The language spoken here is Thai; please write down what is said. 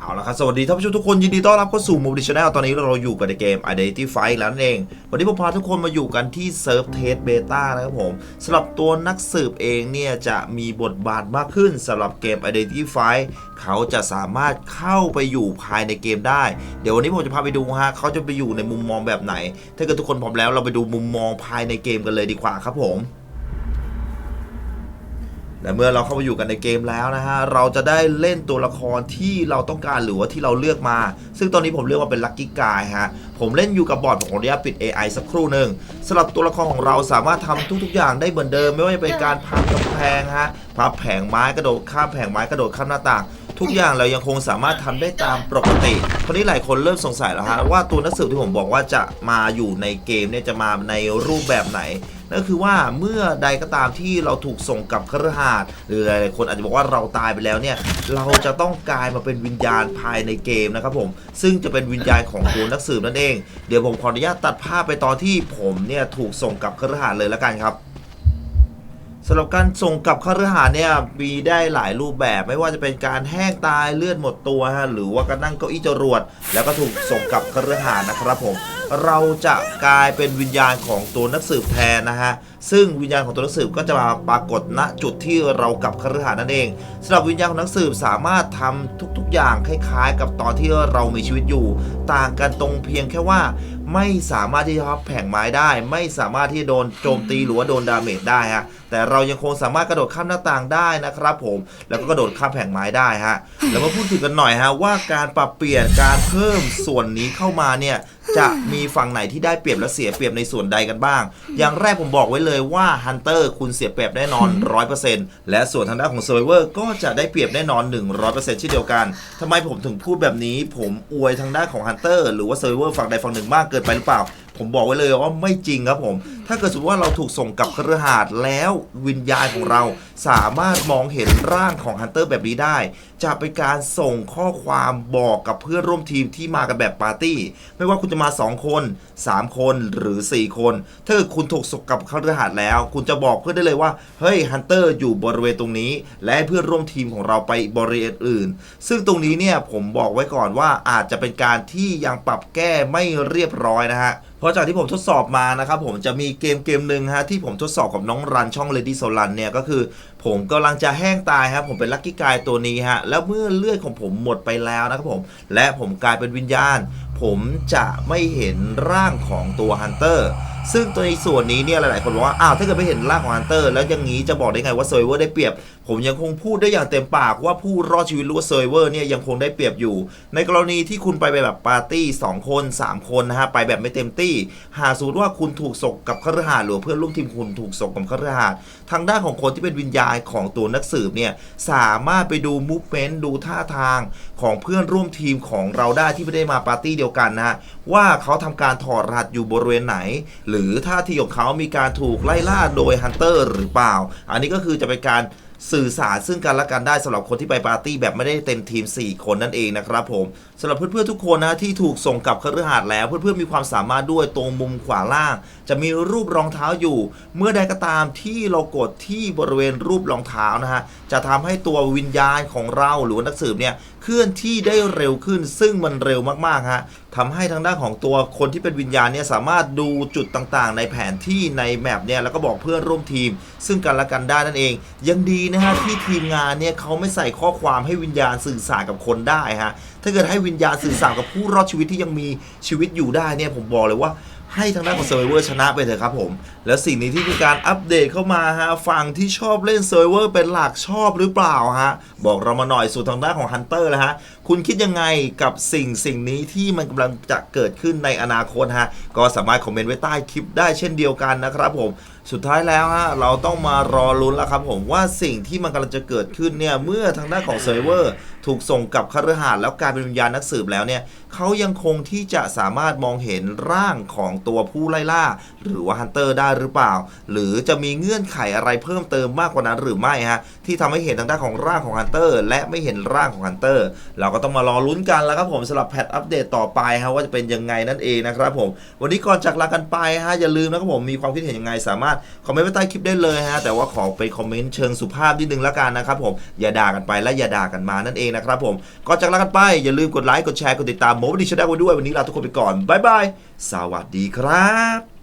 เอาละครับ สวัสดีท่านผู้ชมทุกคน ยินดีต้อนรับเข้าสู่มูดิชแนลตอนนี้เราอยู่กันในเกม Identity Fight แล้วนั่นเอง วันนี้ผมพาทุกคนมาอยู่กันที่เซิร์ฟเทสเบต้านะครับผมสำหรับตัวนักสืบเองเนี่ย จะมีบทบาทมากขึ้นสำหรับเกม Identity Fight เขาจะสามารถเข้าไปอยู่ภายในเกมได้ เดี๋ยววันนี้ผมจะพาไปดูฮะเขาจะไปอยู่ในมุมมองแบบไหน ถ้าเกิดทุกคนพร้อมแล้วเราไปดูมุมมองภายในเกมกันเลยดีกว่าครับผม และเมื่อเราเข้ามาอยู่กันในเกมแล้วนะฮะ เราจะได้เล่นตัวละครที่เราต้องการหรือว่าที่เราเลือกมา ซึ่งตอนนี้ผมเลือกมาเป็นลัคกี้กายฮะ ผมเล่นอยู่กับบอร์ดผมขออนุญาตปิด AI สักครู่หนึ่งสำหรับตัวละครของเราสามารถทำทุก ๆ อย่างได้เหมือนเดิม ไม่ว่าจะเป็นการพับกำแพงฮะ พับแผงไม้กระโดดข้ามแผงไม้กระโดดข้ามหน้าต่าง ทุกอย่างเรายังคงสามารถทำได้ตามปกติคราวนี้หลายคนเริ่มสงสัยแล้วฮะว่าตัวนักสืบที่ผมบอกว่าจะมาอยู่ในเกมเนี่ยจะมาในรูปแบบไหน นั่นคือว่าเมื่อใดก็ตามที่เราถูกส่งกลับคฤหาสน์หรือหลายๆคนอาจจะบอกว่าเราตายไปแล้วเนี่ยเราจะต้องกลายมาเป็นวิญญาณภายในเกมนะครับผมซึ่งจะเป็นวิญญาณของตัวนักสืบนั่นเอง เดี๋ยวผมขออนุญาตตัดภาพไปตอนที่ผมเนี่ยถูกส่งกลับคฤหาสน์เลยแล้วกันครับ สำหรับการส่งกลับคฤหาสน์เนี่ยมีได้หลายรูปแบบไม่ว่าจะเป็นการแห้งตายเลือดหมดตัวฮะหรือว่าการนั่งเก้าอี้จรวด แล้วก็ถูกส่งกลับคฤหาสน์นะครับผม เราจะกลายเป็นวิญญาณของตัวนักสืบแทนนะฮะซึ่งวิญญาณของตัวนักสืบก็จะมาปรากฏณจุดที่เรากลับคฤหาสน์นั่นเองสำหรับวิญญาณของนักสืบสามารถทำทุกๆอย่างคล้ายๆ กับตอนที่เรามีชีวิตอยู่ ต่างกันตรงเพียงแค่ว่า ไม่สามารถที่จะพับแผงไม้ได้ ไม่สามารถที่โดนโจมตีหรือว่าโดนดาเมจได้ฮะแต่เรายังคงสามารถกระโดดข้ามหน้าต่างได้นะครับผมแล้วก็กระโดดข้ามแผงไม้ได้ฮะแล้วมาพูดถึงกันหน่อยฮะว่าการปรับเปลี่ยนการเพิ่มส่วนนี้เข้ามาเนี่ย จะมีฝั่งไหนที่ได้เปรียบและเสียเปรียบในส่วนใดกันบ้าง อย่างแรกผมบอกไว้เลยว่าฮันเตอร์คุณเสียเปรียบแน่นอน 100%และส่วนทางด้านของเซอร์เวอร์ก็จะได้เปรียบแน่นอน 100%เช่นเดียวกันทำไมผมถึงพูดแบบนี้ ผมอวยทางด้านของฮันเตอร์หรือว่าเซอร์เวอร์ฝั่งใดฝั่งหนึ่งมากเกินไปหรือเปล่า ผมบอกไว้เลยว่าไม่จริงครับผม ถ้าเกิดสมมติว่าเราถูกส่งกลับคฤหาสน์แล้ววิญญาณของเราสามารถมองเห็นร่างของฮันเตอร์แบบนี้ได้ จะเป็นการส่งข้อความบอกกับเพื่อนร่วมทีมที่มากันแบบปาร์ตี้ ไม่ว่าคุณจะมา 2 คน 3 คนหรือ 4 คน ถ้าเกิดคุณถูกส่งกลับคฤหาสน์แล้ว คุณจะบอกเพื่อนได้เลยว่าเฮ้ยฮันเตอร์อยู่บริเวณตรงนี้ และเพื่อนร่วมทีมของเราไปบริเวณอื่น ซึ่งตรงนี้เนี่ยผมบอกไว้ก่อนว่าอาจจะเป็นการที่ยังปรับแก้ไม่เรียบร้อยนะฮะเพราะจากที่ผมทดสอบมานะครับผมจะมีเกมเกมหนึ่งฮะที่ผมทดสอบกับน้องรันช่อง Lady s o l a n เนี่ยก็คือ ผมกำลังจะแห้งตายครับผมเป็นลัคกี้กายตัวนี้ฮะแล้วเมื่อเลือดของผมหมดไปแล้วนะครับผมและผมกลายเป็นวิญญาณ ผมจะไม่เห็นร่างของตัวฮันเตอร์ซึ่งตัวในส่วนนี้เนี่ยหลายๆ คนบอกว่า อ้าว ถ้าเกิดไม่เห็นร่างของฮันเตอร์แล้วอย่างนี้จะบอกได้ไงว่าเซอร์เวอร์ได้เปรียบ ผมยังคงพูดได้อย่างเต็มปากว่าผู้รอดชีวิตรือว่าเซอร์เวอร์เนี่ยยังคงได้เปรียบอยู่ ในกรณีที่คุณไปแบบปาร์ตี้ 2 คน 3 คนนะฮะ ไปแบบไม่เต็มที่ หาสมมติว่าคุณถูกส่งกับคฤหาสน์หรือเพื่อนร่วมทีมคุณถูกส่งกับคฤหาสน์ทางด้านของคนที่เป็นวิญญาณของตัวนักสืบเนี่ยสามารถไปดูมูฟเมนต์ดูท่าทางของเพื่อนร่วมทีมของเราได้ที่ไม่ได้มาปาร์ตี้เดียวกันนะฮะว่าเขาทำการถอดรหัสอยู่บริเวณไหน หรือท่าทีของเขามีการถูกไล่ล่าโดยฮันเตอร์หรือเปล่า อันนี้ก็คือจะเป็นการสื่อสารซึ่งกันและกันได้สำหรับคนที่ไปปาร์ตี้แบบไม่ได้เต็มทีม 4 คนนั่นเองนะครับผมสำหรับเพื่อนๆทุกคนนะที่ถูกส่งกลับคฤหาสน์แล้ว เพื่อนๆมีความสามารถด้วยตรงมุมขวาล่าง จะมีรูปรองเท้าอยู่ เมื่อใดก็ตามที่เรากดที่บริเวณรูปรองเท้านะฮะจะทำให้ตัววิญญาณของเราหรือนักสืบเนี่ย ลื่อนที่ได้เร็วขึ้น ซึ่งมันเร็วมากๆฮะทำให้ทางด้านของตัวคนที่เป็นวิญญาณเนี่ยสามารถดูจุดต่างๆ ในแผนที่ในแมปเนี่ยแล้วก็บอกเพื่อนร่วมทีม ซึ่งกันและกันได้นั่นเอง ยังดีนะฮะที่ทีมงานเนี่ยเขาไม่ใส่ข้อความให้วิญญาณสื่อสารกับคนได้ฮะถ้าเกิดให้วิญญาณสื่อสารกับผู้รอดชีวิตที่ยังมีชีวิตอยู่ได้เนี่ยผมบอกเลยว่า ให้ทางด้านของเซอร์เวอร์ชนะไปเถอะครับผม แล้วสิ่งนี้ที่มีการอัปเดตเข้ามาฮะฝั่งที่ชอบเล่นเซอร์เวอร์เป็นหลักชอบหรือเปล่าฮะ บอกเรามาหน่อยสู่ทางด้านของฮันเตอร์เลยฮะ คุณคิดยังไงกับสิ่งสิ่งนี้ที่มันกำลังจะเกิดขึ้นในอนาคตฮะ ก็สามารถคอมเมนต์ไว้ใต้คลิปได้เช่นเดียวกันนะครับผม สุดท้ายแล้วฮะเราต้องมารอลุ้นแล้วครับผมว่าสิ่งที่มันกำลังจะเกิดขึ้นเนี่ยเมื่อทางด้านของเซิร์ฟเวอร์ ถูกส่งกลับคฤหาสน์แล้วกลายเป็นวิญญาณนักสืบแล้วเนี่ยเขายังคงที่จะสามารถมองเห็นร่างของตัวผู้ไล่ล่า หรือว่าฮันเตอร์ได้หรือเปล่า หรือจะมีเงื่อนไขอะไรเพิ่มเติมมากกว่านั้นหรือไม่ฮะที่ทำให้เห็นทางด้านของร่างของฮันเตอร์ และไม่เห็นร่างของฮันเตอร์ เราก็ต้องมารอลุ้นกันแล้วครับผมสำหรับแพทอัปเดตต่อไปฮะว่าจะเป็นยังไงนั่นเองนะครับผมวันนี้ก่อนจากลากันไปฮะอย่าลืมนะครับผมมีความคิดเห็นยังไงสามารถคอมเมนต์ไว้ใต้คลิปได้เลยฮะแต่ว่าขอไปคอมเมนต์เชิงสุภาพนิดนึงละกันนะครับผมอย่าด่ากันไปและอย่าด่ากันมานั่นเองนะครับผมก็จากลากันไปอย่าลืมกดไลค์กดแชร์กดติดตามโมบิดิชได้ไว้ด้วยวันนี้ลาทุกคนไปก่อนบ๊ายบายสวัสดีครับ